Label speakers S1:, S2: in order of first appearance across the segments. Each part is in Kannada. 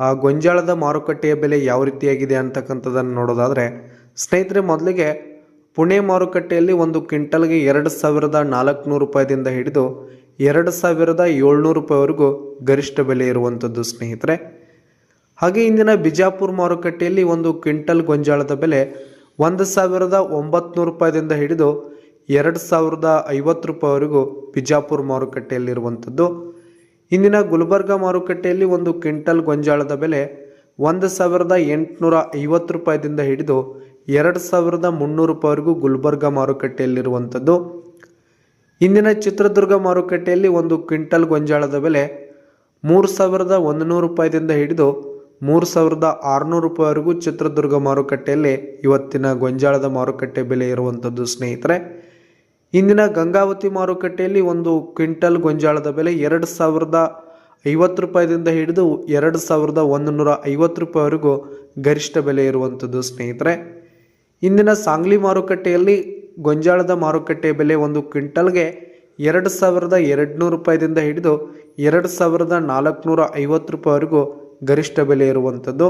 S1: ಆ ಗೊಂಜಾಳದ ಮಾರುಕಟ್ಟೆಯ ಬೆಲೆ ಯಾವ ರೀತಿಯಾಗಿದೆ ಅಂತಕ್ಕಂಥದ್ದನ್ನು ನೋಡೋದಾದರೆ, ಸ್ನೇಹಿತರೆ, ಮೊದಲಿಗೆ ಪುಣೆ ಮಾರುಕಟ್ಟೆಯಲ್ಲಿ ಒಂದು ಕ್ವಿಂಟಲ್ಗೆ ಎರಡು ಸಾವಿರದ ನಾಲ್ಕುನೂರು ರೂಪಾಯಿದಿಂದ ಹಿಡಿದು ಎರಡು ಸಾವಿರದ ಏಳ್ನೂರು ರೂಪಾಯಿವರೆಗೂ ಗರಿಷ್ಠ ಬೆಲೆ ಇರುವಂಥದ್ದು ಸ್ನೇಹಿತರೆ. ಹಾಗೆ ಇಂದಿನ ಬಿಜಾಪುರ ಮಾರುಕಟ್ಟೆಯಲ್ಲಿ ಒಂದು ಕ್ವಿಂಟಲ್ ಗೊಂಜಾಳದ ಬೆಲೆ ಒಂದು ಸಾವಿರದ ಒಂಬತ್ನೂರು ರೂಪಾಯಿದಿಂದ ಹಿಡಿದು ಎರಡು ಸಾವಿರದ ಐವತ್ತು ರೂಪಾಯಿವರೆಗೂ ಬಿಜಾಪುರ ಮಾರುಕಟ್ಟೆಯಲ್ಲಿರುವಂಥದ್ದು. ಇಂದಿನ ಗುಲ್ಬರ್ಗ ಮಾರುಕಟ್ಟೆಯಲ್ಲಿ ಒಂದು ಕ್ವಿಂಟಲ್ ಗೊಂಜಾಳದ ಬೆಲೆ ಒಂದು ಸಾವಿರದ ಎಂಟುನೂರ ಐವತ್ತು ರೂಪಾಯಿದಿಂದ ಹಿಡಿದು ಎರಡು ಸಾವಿರದ ಮುನ್ನೂರು ರೂಪಾಯಿವರೆಗೂ ಗುಲ್ಬರ್ಗ ಮಾರುಕಟ್ಟೆಯಲ್ಲಿರುವಂಥದ್ದು. ಇಂದಿನ ಚಿತ್ರದುರ್ಗ ಮಾರುಕಟ್ಟೆಯಲ್ಲಿ ಒಂದು ಕ್ವಿಂಟಲ್ ಗೊಂಜಾಳದ ಬೆಲೆ ಮೂರು ಸಾವಿರದ ಒಂದು ನೂರು ರೂಪಾಯಿದಿಂದ ಹಿಡಿದು ಮೂರು ಸಾವಿರದ ಆರುನೂರು ರೂಪಾಯಿವರೆಗೂ ಚಿತ್ರದುರ್ಗ ಮಾರುಕಟ್ಟೆಯಲ್ಲಿ ಇವತ್ತಿನ ಗೊಂಜಾಳದ ಮಾರುಕಟ್ಟೆ ಬೆಲೆ ಇರುವಂಥದ್ದು. ಸ್ನೇಹಿತರೆ ಇಂದಿನ ಗಂಗಾವತಿ ಮಾರುಕಟ್ಟೆಯಲ್ಲಿ ಒಂದು ಕ್ವಿಂಟಲ್ ಗೊಂಜಾಳದ ಬೆಲೆ ಎರಡು ಸಾವಿರದ ಐವತ್ತು ರೂಪಾಯಿದಿಂದ ಹಿಡಿದು ಎರಡು ಸಾವಿರದ ಒಂದು ನೂರ ಐವತ್ತು ರೂಪಾಯಿವರೆಗೂ ಗರಿಷ್ಠ ಬೆಲೆ ಇರುವಂಥದ್ದು ಸ್ನೇಹಿತರೆ. ಇಂದಿನ ಸಾಂಗ್ಲಿ ಮಾರುಕಟ್ಟೆಯಲ್ಲಿ ಗೊಂಜಾಳದ ಮಾರುಕಟ್ಟೆ ಬೆಲೆ ಒಂದು ಕ್ವಿಂಟಲ್ಗೆ ಎರಡು ಸಾವಿರದ ಎರಡುನೂರು ರೂಪಾಯಿದಿಂದ ಹಿಡಿದು ಎರಡು ಸಾವಿರದ ನಾಲ್ಕುನೂರ ಐವತ್ತು ರೂಪಾಯಿವರೆಗೂ ಗರಿಷ್ಠ ಬೆಲೆ ಇರುವಂಥದ್ದು.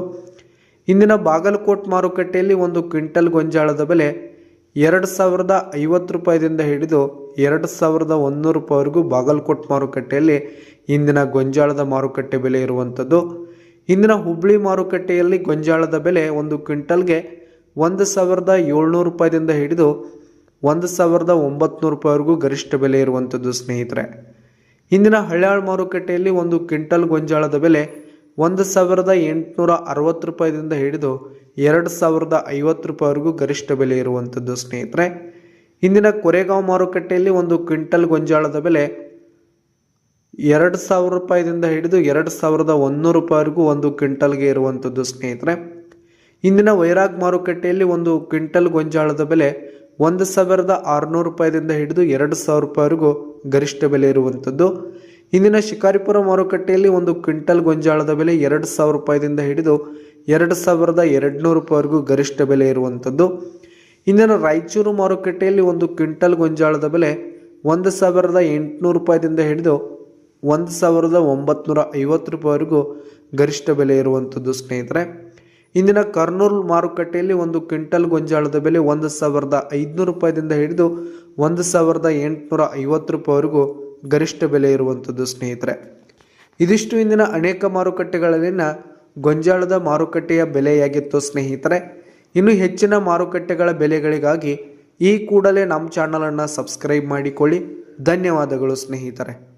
S1: ಇಂದಿನ ಬಾಗಲಕೋಟ್ ಮಾರುಕಟ್ಟೆಯಲ್ಲಿ ಒಂದು ಕ್ವಿಂಟಲ್ ಗೊಂಜಾಳದ ಬೆಲೆ ಎರಡು ಸಾವಿರದ ಐವತ್ತು ರೂಪಾಯಿದಿಂದ ಹಿಡಿದು ಎರಡು ಸಾವಿರದ ಒಂದೂರು ರೂಪಾಯಿವರೆಗೂ ಬಾಗಲಕೋಟ್ ಮಾರುಕಟ್ಟೆಯಲ್ಲಿ ಇಂದಿನ ಗೊಂಜಾಳದ ಮಾರುಕಟ್ಟೆ ಬೆಲೆ ಇರುವಂಥದ್ದು. ಇಂದಿನ ಹುಬ್ಬಳ್ಳಿ ಮಾರುಕಟ್ಟೆಯಲ್ಲಿ ಗೊಂಜಾಳದ ಬೆಲೆ ಒಂದು ಕ್ವಿಂಟಲ್ಗೆ ಒಂದು ಸಾವಿರದ ಏಳ್ನೂರು ರೂಪಾಯಿದಿಂದ ಹಿಡಿದು ಒಂದು ಸಾವಿರದ ಒಂಬತ್ನೂರು ರೂಪಾಯಿವರೆಗೂ ಗರಿಷ್ಠ ಬೆಲೆ ಇರುವಂಥದ್ದು ಸ್ನೇಹಿತರೆ. ಇಂದಿನ ಹಳ್ಯಾಳ್ ಮಾರುಕಟ್ಟೆಯಲ್ಲಿ ಒಂದು ಕ್ವಿಂಟಲ್ ಗೊಂಜಾಳದ ಬೆಲೆ ಒಂದು ಸಾವಿರದ ಎಂಟುನೂರ ಅರವತ್ತು ರೂಪಾಯಿದಿಂದ ಹಿಡಿದು ಎರಡು ಸಾವಿರದ ಐವತ್ತು ರೂಪಾಯಿವರೆಗೂ ಗರಿಷ್ಠ ಬೆಲೆ ಇರುವಂಥದ್ದು, ಸ್ನೇಹಿತರೆ. ಇಂದಿನ ಕೊರೆಗಾಂವ್ ಮಾರುಕಟ್ಟೆಯಲ್ಲಿ ಒಂದು ಕ್ವಿಂಟಲ್ ಗೊಂಜಾಳದ ಬೆಲೆ ಎರಡು ಸಾವಿರ ರೂಪಾಯಿದಿಂದ ಹಿಡಿದು ಎರಡು ಸಾವಿರದ ಒಂದೂರು ರೂಪಾಯಿವರೆಗೂ ಒಂದು ಕ್ವಿಂಟಲ್ಗೆ ಇರುವಂಥದ್ದು, ಸ್ನೇಹಿತರೆ. ಇಂದಿನ ವೈರಾಗ್ ಮಾರುಕಟ್ಟೆಯಲ್ಲಿ ಒಂದು ಕ್ವಿಂಟಲ್ ಗೊಂಜಾಳದ ಬೆಲೆ ಒಂದು ಸಾವಿರದ ಆರುನೂರು ರೂಪಾಯಿದಿಂದ ಹಿಡಿದು ಎರಡು ಸಾವಿರ ರೂಪಾಯಿವರೆಗೂ ಗರಿಷ್ಠ ಬೆಲೆ ಇರುವಂಥದ್ದು. ಇಂದಿನ ಶಿಕಾರಿಪುರ ಮಾರುಕಟ್ಟೆಯಲ್ಲಿ ಒಂದು ಕ್ವಿಂಟಲ್ ಗೊಂಜಾಳದ ಬೆಲೆ ಎರಡು ಸಾವಿರ ರೂಪಾಯಿದಿಂದ ಹಿಡಿದು ಎರಡು ಸಾವಿರದ ಎರಡುನೂರು ರೂಪಾಯಿವರೆಗೂ ಗರಿಷ್ಠ ಬೆಲೆ ಇರುವಂಥದ್ದು. ಇಂದಿನ ರಾಯಚೂರು ಮಾರುಕಟ್ಟೆಯಲ್ಲಿ ಒಂದು ಕ್ವಿಂಟಲ್ ಗೊಂಜಾಳದ ಬೆಲೆ ಒಂದು ಸಾವಿರದ ಎಂಟುನೂರು ರೂಪಾಯಿದಿಂದ ಹಿಡಿದು ಒಂದು ಸಾವಿರದ ಒಂಬತ್ನೂರ ಐವತ್ತು ರೂಪಾಯಿವರೆಗೂ ಗರಿಷ್ಠ ಬೆಲೆ ಇರುವಂಥದ್ದು ಸ್ನೇಹಿತರೆ. ಇಂದಿನ ಕರ್ನೂಲ್ ಮಾರುಕಟ್ಟೆಯಲ್ಲಿ ಒಂದು ಕ್ವಿಂಟಲ್ ಗೊಂಜಾಳದ ಬೆಲೆ ಒಂದು ಸಾವಿರದ ಐದುನೂರು ರೂಪಾಯಿದಿಂದ ಹಿಡಿದು ಒಂದು ಸಾವಿರದ ಎಂಟುನೂರ ಐವತ್ತು ರೂಪಾಯಿವರೆಗೂ ಗರಿಷ್ಠ ಬೆಲೆ ಇರುವಂಥದ್ದು ಸ್ನೇಹಿತರೆ. ಇದಿಷ್ಟು ಇಂದಿನ ಅನೇಕ ಮಾರುಕಟ್ಟೆಗಳಲ್ಲಿನ ಗೊಂಜಾಳದ ಮಾರುಕಟ್ಟೆಯ ಬೆಲೆಯಾಗಿತ್ತು ಸ್ನೇಹಿತರೆ. ಇನ್ನು ಹೆಚ್ಚಿನ ಮಾರುಕಟ್ಟೆಗಳ ಬೆಲೆಗಳಿಗಾಗಿ ಈ ಕೂಡಲೇ ನಮ್ಮ ಚಾನಲನ್ನು ಸಬ್ಸ್ಕ್ರೈಬ್ ಮಾಡಿಕೊಳ್ಳಿ. ಧನ್ಯವಾದಗಳು ಸ್ನೇಹಿತರೆ.